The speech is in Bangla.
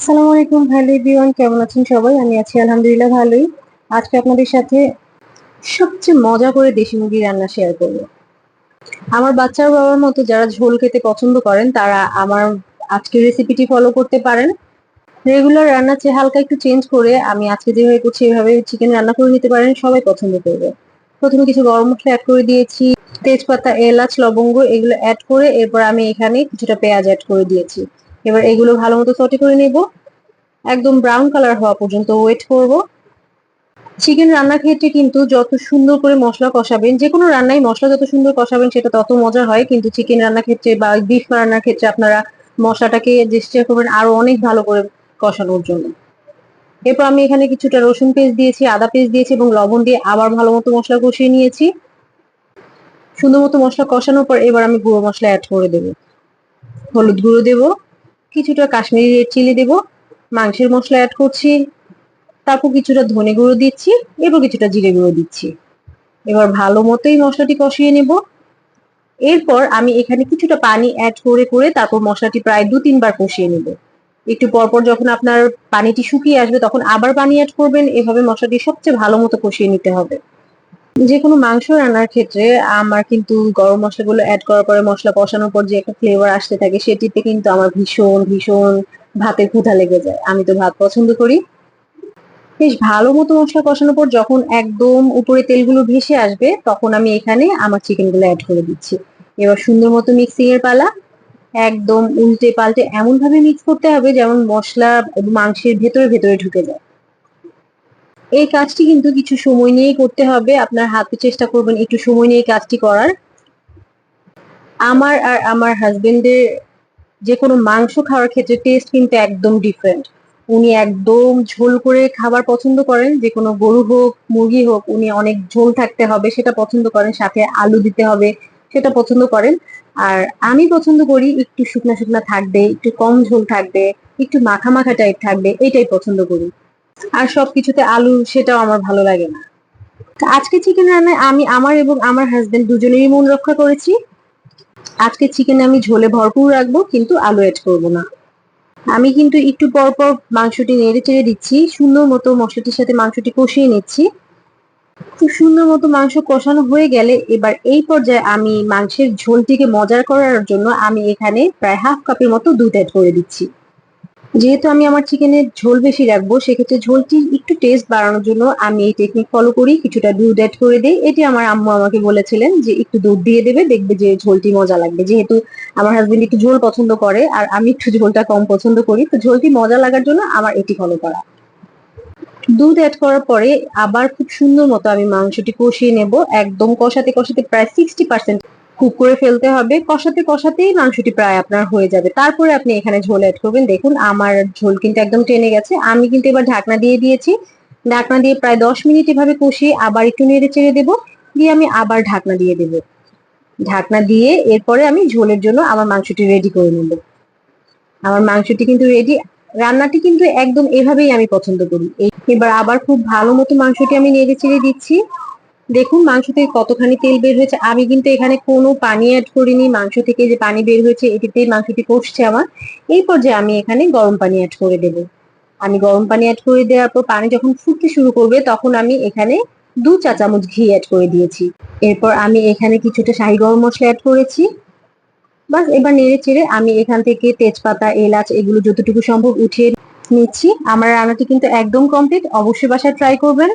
আসসালামু আলাইকুম হ্যালো এভরিওয়ান, কেমন আছেন সবাই? আমি আছি আলহামদুলিল্লাহ ভালোই। আজকে আপনাদের সাথে সবচেয়ে মজা করে দেশি মুরগি রান্না শেয়ার করব। আমার বাচ্চার বাবার মতো যারা ঝোল খেতে পছন্দ করেন, তারা আমার আজকের রেসিপিটি ফলো করতে পারেন। রেগুলার রান্নার চেয়ে হালকা একটু চেঞ্জ করে আমি আজকে যেভাবে করছি, এভাবে চিকেন রান্না করে নিতে পারেন, সবাই পছন্দ করবে। প্রথমে কিছু গরম মশলা অ্যাড করে দিয়েছি, তেজপাতা, এলাচ, লবঙ্গ, এগুলো অ্যাড করে এরপর আমি এখানে কিছুটা পেঁয়াজ অ্যাড করে দিয়েছি। এবার এগুলো ভালো মতো সটে করে নেব। একদম ব্রাউন কালার হওয়া পর্যন্ত ওয়েট করব। চিকেন রান্নার ক্ষেত্রে কিন্তু যত সুন্দর করে মশলা কষাবেন যে কোনো রান্নায় মশলা যত সুন্দর কষাবেন, সেটা তত মজা হয়। কিন্তু চিকেন রান্নার ক্ষেত্রে বা বিফ রান্নার ক্ষেত্রে আপনারা মশলাটাকে চেষ্টা করবেন আরও অনেক ভালো করে কষানোর জন্য। এরপর আমি এখানে কিছুটা রসুন পেস্ট দিয়েছি, আদা পেস্ট দিয়েছি এবং লবণ দিয়ে আবার ভালো মতো মশলা কষিয়ে নিয়েছি। সুন্দর মতো মশলা কষানোর পর এবার আমি গুঁড়ো মশলা অ্যাড করে দেবো। হলুদ গুঁড়ো দেবো। কিছুটা কাশ্মীরি রেড চিলি দেবো, মাংসের মশলা অ্যাড করছি, তারপর কিছুটা ধনে গুঁড়ো দিচ্ছি, এরপর কিছুটা জিরে গুঁড়ো দিচ্ছি। এবার ভালো মতোই মশলাটি কষিয়ে নেব। এরপর আমি এখানে কিছুটা পানি অ্যাড করে করে তারপর মশলাটি প্রায় দু, তিনবার কষিয়ে নেব। একটু পরপর যখন আপনার পানিটি শুকিয়ে আসবে, তখন আবার পানি অ্যাড করবেন। এভাবে মশলাটি সবচেয়ে ভালো মতো কষিয়ে নিতে হবে। যে কোনো মাংস রান্নার ক্ষেত্রে আমার কিন্তু গরম মশলাগুলো অ্যাড করার পরে মশলা কষানোর পর যে একটা ফ্লেভার আসতে থাকে, সেটিতে কিন্তু আমার ভীষণ ভীষণ ভাতের ক্ষুধা লেগে যায়। আমি তো ভাত পছন্দ করি। বেশ ভালো মতো মশলা কষানোর পর যখন একদম উপরে তেলগুলো ভেসে আসবে, তখন আমি এখানে আমার চিকেনগুলো অ্যাড করে দিচ্ছি। এবার সুন্দর মতো মিক্সিং এর পালা। একদম উল্টে পাল্টে এমন ভাবে মিক্স করতে হবে যেমন মশলা মাংসের ভেতরে ভেতরে ঢুকে যায়। এই কাজটি কিন্তু কিছু সময় নিয়েই করতে হবে। আপনার হাতে চেষ্টা করবেন একটু সময় নিয়ে কাজটি করার। আমার আর আমার হাজবেন্ডের যে কোনো মাংস খাওয়ার ক্ষেত্রে টেস্ট কিন্তু একদম ডিফারেন্ট উনি একদম ঝোল করে খাবার পছন্দ করেন। যে কোনো গরু হোক, মুরগি হোক, উনি অনেক ঝোল থাকতে হবে, সেটা পছন্দ করেন। সাথে আলু দিতে হবে, সেটা পছন্দ করেন। আর আমি পছন্দ করি একটু শুকনা শুকনা থাকবে, একটু কম ঝোল থাকবে, একটু মাখা মাখা টাইপ থাকবে, এটাই পছন্দ করি। আর সবকিছুতে আলু সেটাও আমার ভালো লাগে না। আজকে চিকেন রান্নায় আমি আমার এবং আমার হাজবেন্ড দুজনেরই মন রক্ষা করেছি। আজকে চিকেন আমি ঝোলে ভরপুর রাখব, কিন্তু আলু অ্যাড করব না। আমি কিন্তু একটু পর পর মাংসটি নেড়ে চেড়ে দিচ্ছি, সুন্দর মতো মশলাটির সাথে মাংসটি কষিয়ে নিচ্ছি। খুব সুন্দর মতো মাংস কষানো হয়ে গেলে এবার এই পর্যায়ে আমি মাংসের ঝোলটিকে মজার করার জন্য আমি এখানে প্রায় হাফ কাপের মতো দুধ অ্যাড করে দিচ্ছি। যেহেতু আমি আমার চিকেনের ঝোল বেশি রাখব, সেক্ষেত্রে ঝোলটি একটু টেস্ট বাড়ানোর জন্য আমি এই টেকনিক ফলো করি। কিছুটা দুধ অ্যাড করে দিই। এটি আমার আম্মু আমাকে বলেছিলেন যে একটু দুধ দিয়ে দেবে, দেখবে যে ঝোলটি মজা লাগবে। যেহেতু আমার হাজবেন্ড একটু ঝোল পছন্দ করে, আর আমি একটু ঝোলটা কম পছন্দ করি, তো ঝোলটি মজা লাগার জন্য আমার এটি ফলো করা। দুধ অ্যাড করার পরে আবার খুব সুন্দর মতো আমি মাংসটি কষিয়ে নেব। একদম কষাতে কষাতে প্রায় সিক্সটি পার্সেন্ট কুক করে ফেলতে হবে। কষাতে কষাতেই মাংসটি প্রায় আপনার হয়ে যাবে। তারপরে আপনি এখানে ঝোল অ্যাড করবেন। দেখুন, আমার ঝোল কিন্তু একদম টেনে গেছে। আমি কিন্তু এবার ঢাকনা দিয়ে দিয়েছি। ঢাকনা দিয়ে প্রায় দশ মিনিট এভাবে কষিয়ে আবার একটু নেড়ে চেড়ে দেবো। দিয়ে আমি আবার ঢাকনা দিয়ে দেবো। ঢাকনা দিয়ে এরপরে আমি ঝোলের জন্য আমার মাংসটি রেডি করে নেব। আমার মাংসটি কিন্তু রেডি রান্নাটি কিন্তু একদম এভাবেই আমি পছন্দ করি। এবার আবার খুব ভালো মতো মাংসটি আমি নেড়ে চেড়ে দিচ্ছি। দেখুন, মাংস থেকে কতখানি তেল বের হয়েছে। আমি কিন্তু এখানে কোনো পানি অ্যাড করিনি। মাংস থেকে যে পানি বের হয়েছে, এটিতেই মাংসটি কষছে আমার। এই পর্যায়ে আমি এখানে গরম পানি অ্যাড করে দেব। আমি গরম পানি অ্যাড করে দেওয়ার পর পানি যখন ফুটতে শুরু করবে, তখন আমি এখানে দু চা চামচ ঘি অ্যাড করে দিয়েছি। এরপর আমি এখানে কিছুটা শাহি গরম মশলা অ্যাড করেছি। বাস, এবার নেড়ে চেড়ে আমি এখান থেকে তেজপাতা, এলাচ, এগুলো যতটুকু সম্ভব উঠিয়ে নিচ্ছি। আমার রান্নাটি কিন্তু একদম কমপ্লিট অবশ্যই বাসায় ট্রাই করবেন।